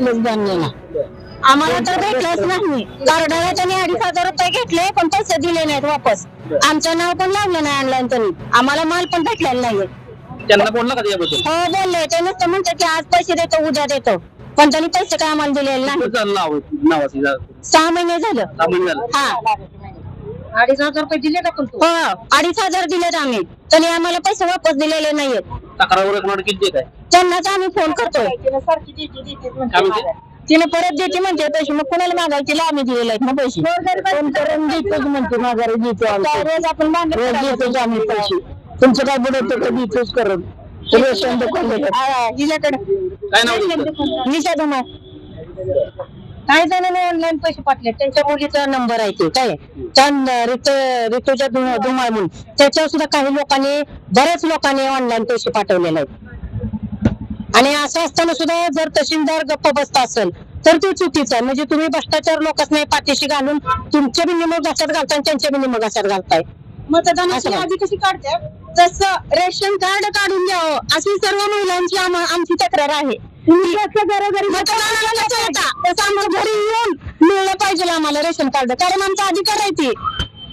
धान्य नाही आम्हाला तर भेटलंच नाही. कार्डाला त्यांनी अडीच हजार रुपये घेतले पण पैसे दिले नाहीत वापस. आमचं नाव पण लागलं नाही ऑनलाईन त्यांनी. आम्हाला माल पण भेटलेला नाहीये. त्यांना बोलला का त्याच्याबद्दल हो बोलले. ते नुसतं म्हणतात की आज पैसे देतो उद्या देतो. पण त्यांनी पैसे काय आम्हाला दिलेले नाही. कुठं चाललं नाव? नावाची जा- सहा महिने झालं. हा. अडीच हजार रुपये दिले का पण हो अडीच हजार दिलेत आम्ही. त्यांनी आम्हाला पैसे वापस दिलेले नाहीयेत. तक्रार वगैरे किती काय? त्यांनाच आम्ही फोन करतोय. सारखी देते देते काय म्हणते तिने परत देते म्हणते पैसे. मग कुणाला मागायचे? आम्ही दिलेले आहेत ना पैसे. फोन करून देतोच म्हणते माघारी देतो आम्ही. रोज आपण रोज देतोच आम्ही पैसे. तुमचं काय बुडवतो तर देतोच करून? रेशन दुकान हिच्याकडे. काय नाव तुमचं? निशा धुमाळ. काही जणांनी ऑनलाईन पैसे पाठले त्यांच्या मुलीचा नंबर आहे ते काय? त्या ऋतू ऋतूच्या धु- धुमाळ म्हणून. त्याच्यावर सुद्धा काही लोकांनी बऱ्याच लोकांनी ऑनलाईन पैसे पाठवलेले आहेत. आणि असं असताना सुद्धा जर तहसीलदार गप्प बसता असेल तर ते चुकीचं आहे. म्हणजे तुम्ही भ्रष्टाचार लोकच नाही पाठीशी घालून तुमच्या बिनिमग घासात घालताय आणि त्यांच्या बिनिमग घासात घालताय. मतदानाची यादी कशी काढते? जसं रेशन कार्ड काढून द्यावं अशी सर्व महिलांची आम- आमची तक्रार आहे? तसं घरी येऊन मिळलं पाहिजे आम्हाला रेशन कार्ड. कारण आमचा अधिकार आहे ते.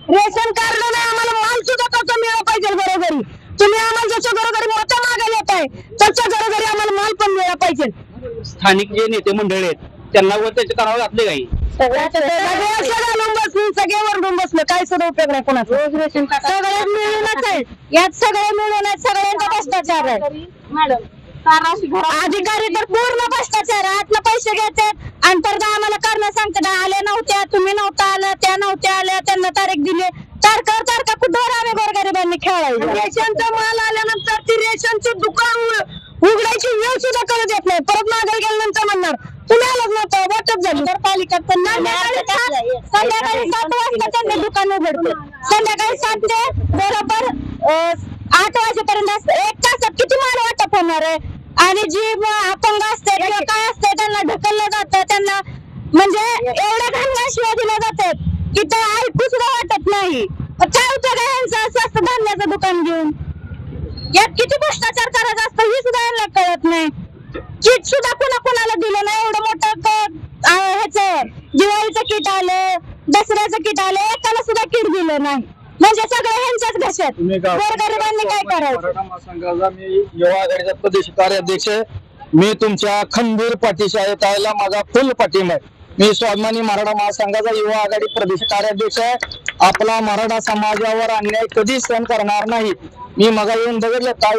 रेशन कार्ड नाही आम्हाला माल सुद्धा कसं मिळलं पाहिजे घरोघरी? तुम्ही आम्हाला जसं घरोघरी मतं मागायला येत आहे तसं घरोघरी आम्हाला माल पण मिळाला पाहिजे. स्थानिक जे नेते मंडळी आहेत त्यांना वर त्याचे करावं घातले काही? सगळे वरडून बसले काय सुद्धा उपयोग नाही कोणाचा. सगळे मिळूनच आहे. यात सगळे मिळून आहेत सगळ्यांचा भ्रष्टाचार आहे. मॅडम अधिकारी तर पूर्ण भ्रष्टाचार आहे. आतनं पैसे घेतात आणि परत आम्हाला कारण सांगतात आल्या नव्हत्या तुम्ही नव्हता आल्या त्या नव्हत्या आल्या त्यांना तारीख दिली. तारखा खेळायचं रेशनचा माल आल्यानंतर ती रेशनचं दुकान उघ- उघडायची वेळ सुद्धा करू देत नाही. परत मागे गेल्यानंतर म्हणणार तुम्ही आलाच नव्हतं वाटप झाली. तर पालिकेत पण संध्याकाळी सात- वाजता त्यांनी दुकान उघडते. संध्याकाळी सात ते बरोबर आठ वाजेपर्यंत एक तासात किती माल वाटप होणार आहे? आणि जी अपंग असते किंवा काय असते त्यांना ढकललं जातं. त्यांना म्हणजे एवढ्या धान्य शिवाय दिल्या जातात की ते ऐकू सुद्धा वाटत नाही. उपयोग आहे यांचा असं असतं धान्याचं दुकान घेऊन. यात किती भ्रष्टाचार करायचा असतं हे सुद्धा यांना कळत नाही. किट सुद्धा कुणा कुणाला दिलं नाही एवढं मोठं क- ह्याचं दिवाळीचं किट आलं दसऱ्याचं किट आलं एकाला सुद्धा किट दिलं नाही. म्हणजे सगळं ह्यांच्याच घशात. गोरगरिबांनी काय करायचं? मी युवा आघाडीचा प्रदेश कार्याध्यक्ष. मी तुमच्या खंबीर पाठीशी आहे त्याला माझा फुल पाठिंबा आहे. मी स्वाभिमानी मराठा महासंघाचा युवा आघाडी प्रदेश कार्याध्यक्ष आहे. आपला मराठा समाजावर अन्याय कधीच सहन करणार नाही. मी मग येऊन बघितलं काय